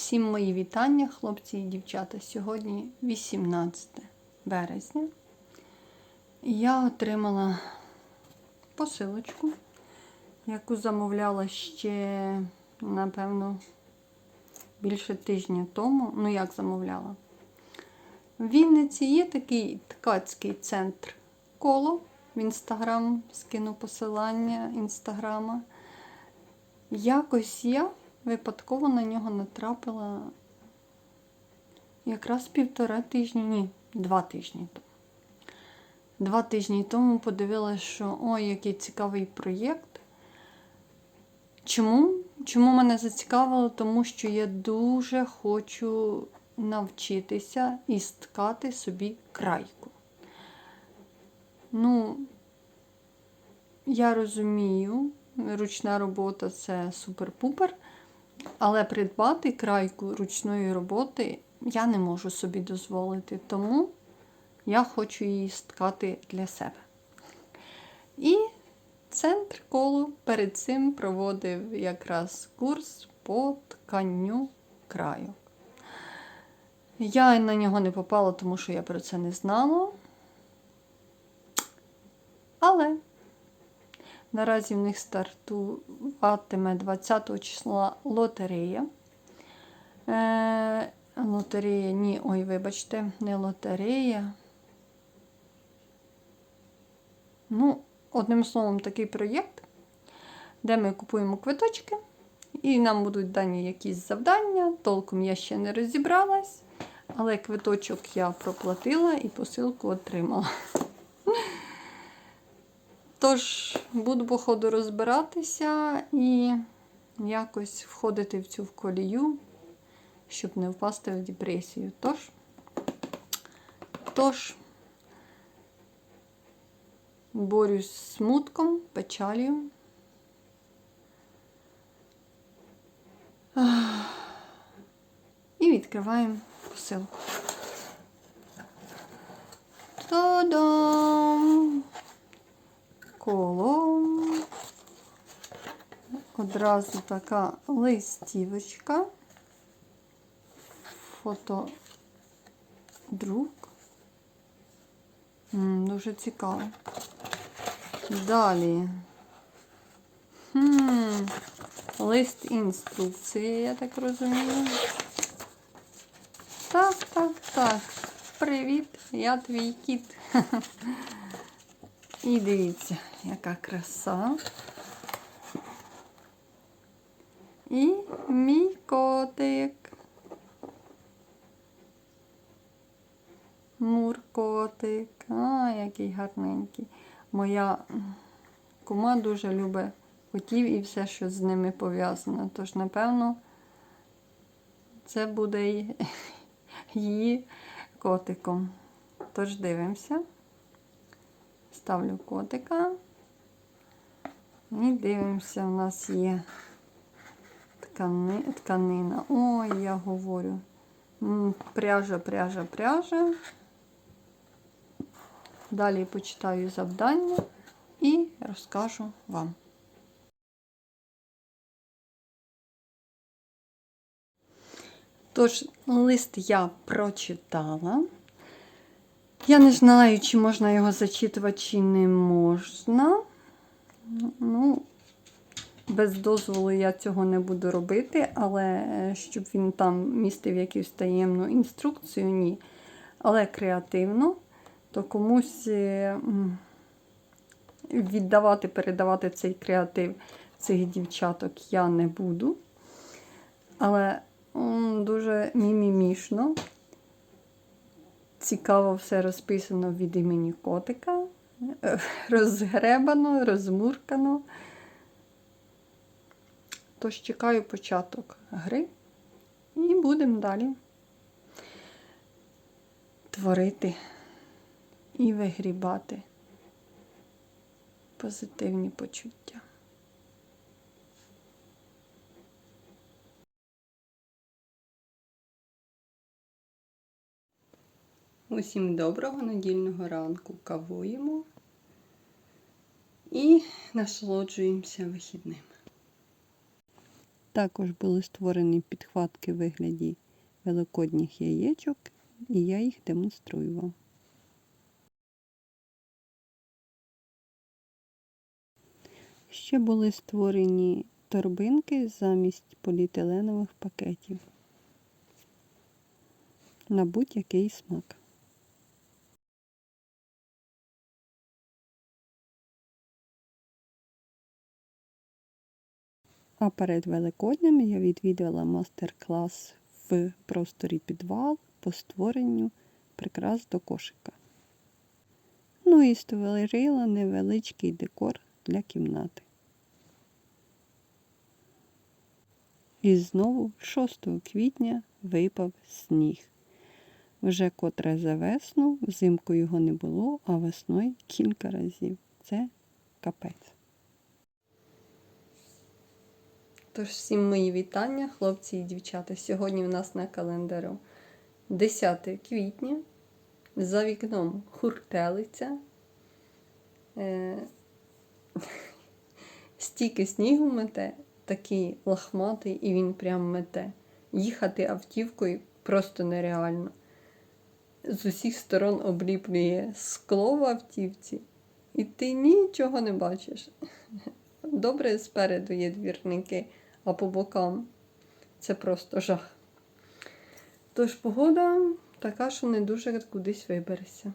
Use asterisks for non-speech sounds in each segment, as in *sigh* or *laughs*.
Всім мої вітання, хлопці і дівчата. Сьогодні 18 березня. Я отримала посилочку, яку замовляла ще, напевно, більше тижня тому. Ну, як замовляла? В Вінниці є такий ткацький центр коло. В інстаграм скину посилання інстаграма. Якось я випадково на нього натрапила якраз півтора тижні, ні, два тижні тому. Два тижні тому подивилася, що ой, який цікавий проєкт. Чому? Чому мене зацікавило? Тому що я дуже хочу навчитися і сткати собі крайку. Ну, я розумію, ручна робота це супер-пупер, але придбати крайку ручної роботи я не можу собі дозволити, тому я хочу її сткати для себе. І центр коло перед цим проводив якраз курс по тканню краю. Я на нього не попала, тому що я про це не знала. Але наразі в них стартуватиме 20 числа лотерея. Е, лотерея, ні, ой, вибачте, не лотерея. Ну, одним словом, такий проєкт, де ми купуємо квиточки, і нам будуть дані якісь завдання. Толком я ще не розібралась, але квиточок я проплатила і посилку отримала. Тож, буду, по ходу розбиратися і якось входити в цю колію, щоб не впасти в депресію. Тож, тож, борюсь з смутком, печалью. І відкриваємо посилку. Та-дам! Коло. Одразу така листівочка. Фотодрук. Дуже цікаво. Далі. Хм, лист інструкції, я так розумію. Так, так, так. Привіт, я твій кіт. *laughs* І дивіться, яка краса. І мій котик. Муркотик. А, який гарненький. Моя кума дуже любить котів і все, що з ними пов'язано. Тож, напевно, це буде *laughs* її котиком. Тож дивимося. Ставлю котика. І дивимося, у нас є ткани, тканина. Ой, я говорю. Пряжа, пряжа, пряжа. Далі почитаю завдання і розкажу вам. Тож, лист я прочитала. Я не знаю, чи можна його зачитувати, чи не можна. Ну, без дозволу я цього не буду робити, але е, щоб він там містив якусь таємну інструкцію, ні. Але креативно, то комусь е, віддавати, передавати цей креатив цих дівчаток я не буду. Але дуже мімімішно. Цікаво все розписано від імені котика. *laughs* Розгребано, розмуркано. Тож чекаю початок гри і будемо далі творити і вигрібати позитивні почуття. Усім доброго недільного ранку кавуємо і насолоджуємося вихідним. Також були створені підхватки в вигляді великодніх яєчок, і я їх демонструю вам. Ще були створені торбинки замість поліетиленових пакетів на будь-який смак. А перед Великоднем я відвідала мастер-клас в просторі підвал по створенню прикрас до кошика. Ну і створила невеличкий декор для кімнати. І знову 6 квітня випав сніг. Вже котре за весну, взимку його не було, а весною кілька разів. Це капець. Тож всім мої вітання, хлопці і дівчата. Сьогодні в нас на календарю 10 квітня. За вікном хуртелиця. Е... *laughs* Стільки снігу мете, такий лахматий, і він прям мете. Їхати автівкою просто нереально. З усіх сторон обліплює скло в автівці, і ти нічого не бачиш. *laughs* Добре, спереду є двірники, а по бокам це просто жах. Тож погода така, що не дуже кудись виберешся.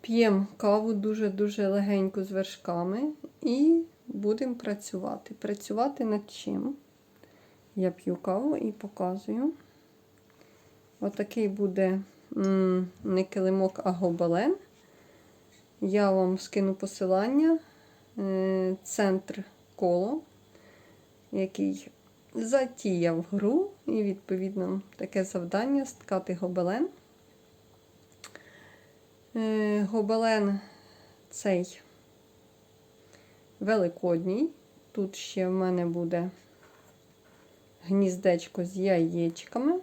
П'ємо каву дуже-дуже легенько з вершками і будемо працювати. Працювати над чим? Я п'ю каву і показую. Отакий буде м, не килимок, а гобелен. Я вам скину посилання. Е, Центр коло, який затіяв гру, і, відповідно, таке завдання сткати гобелен. Е, Гобелен цей великодній. Тут ще в мене буде гніздечко з яєчками.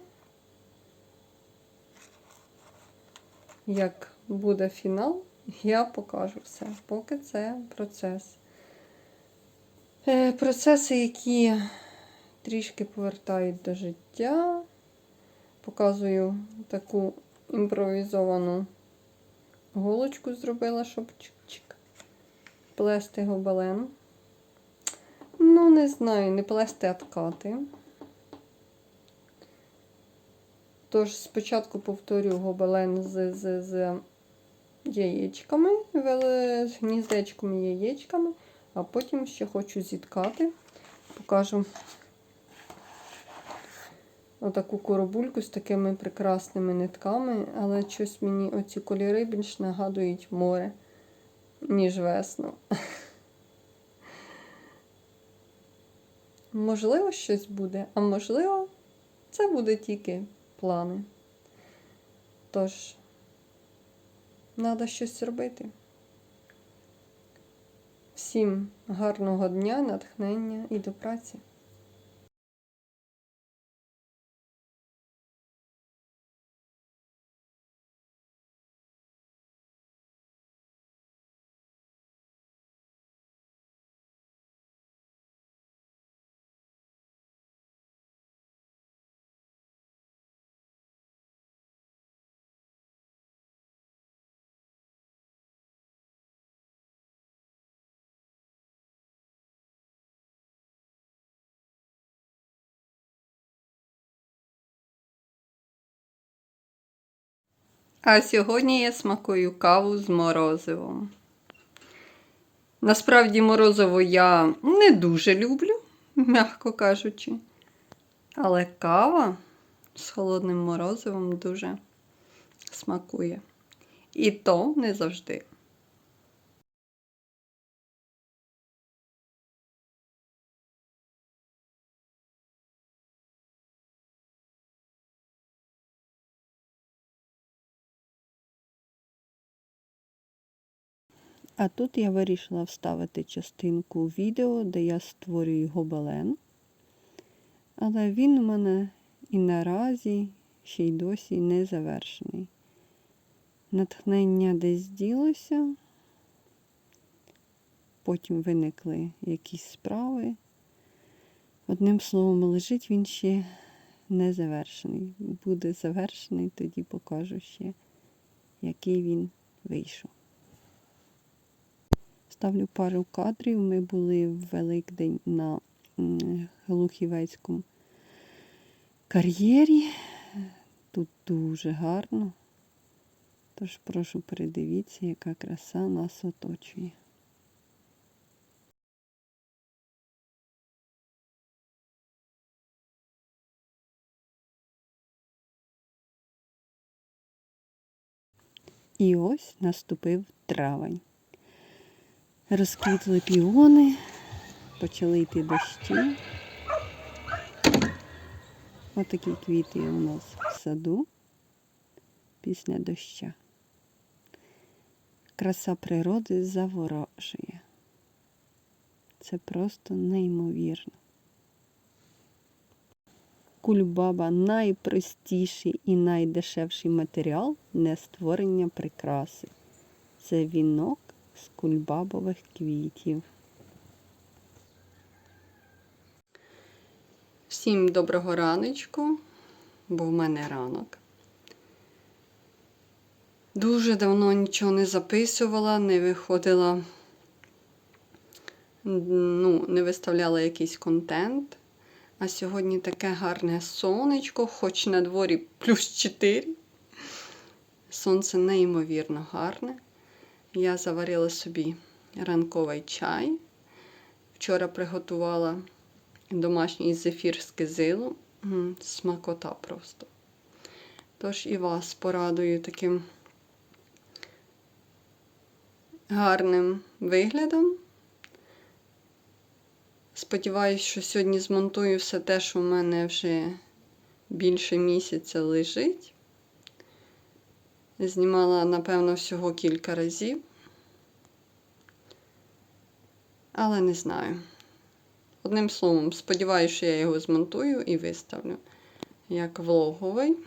Як буде фінал, я покажу все. Поки це процес. Е, Процеси, які трішки повертають до життя. Показую таку імпровізовану голочку зробила, щоб чик-чик плести гобелен. Ну, не знаю, не плести, а ткати. Тож спочатку повторю гобелен з, з, з яєчками, з гніздечком і яєчками, а потім ще хочу зіткати. Покажу отаку коробульку з такими прекрасними нитками, але щось мені оці кольори більш нагадують море, ніж весну. *laughs* Можливо, щось буде, а можливо, це буде тільки плани. Тож, треба щось робити. Всім гарного дня, натхнення і до праці. А сьогодні я смакую каву з морозивом. Насправді, морозиво я не дуже люблю, м'яко кажучи. Але кава з холодним морозивом дуже смакує. І то не завжди. А тут я вирішила вставити частинку відео, де я створюю гобелен. Але він у мене і наразі ще й досі не завершений. Натхнення десь ділося, потім виникли якісь справи. Одним словом, лежить він ще не завершений. Буде завершений, тоді покажу ще, який він вийшов. Ставлю пару кадрів. Ми були в Великдень на Глухівецькому кар'єрі. Тут дуже гарно. Тож прошу передивіться, яка краса нас оточує. І ось наступив травень. Розквітли піони, почали йти дощі. Отакі квіти у нас в саду після доща. Краса природи заворожує. Це просто неймовірно. Кульбаба найпростіший і найдешевший матеріал для створення прикраси. Це вінок з кульбабових квітів. Всім доброго раночку, бо в мене ранок. Дуже давно нічого не записувала, не виходила, ну, не виставляла якийсь контент. А сьогодні таке гарне сонечко, хоч на дворі плюс 4. Сонце неймовірно гарне. Я заварила собі ранковий чай. Вчора приготувала домашній зефір з кизилу. Смакота просто. Тож і вас порадую таким гарним виглядом. Сподіваюсь, що сьогодні змонтую все те, що в мене вже більше місяця лежить. Знімала, напевно, всього кілька разів. Але не знаю. Одним словом, сподіваюся, що я його змонтую і виставлю як влоговий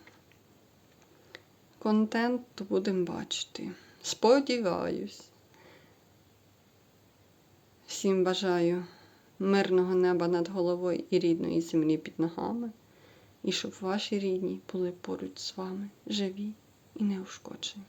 контент, будемо бачити. Сподіваюсь. Всім бажаю мирного неба над головою і рідної землі під ногами. І щоб ваші рідні були поруч з вами живі і неушкоджені.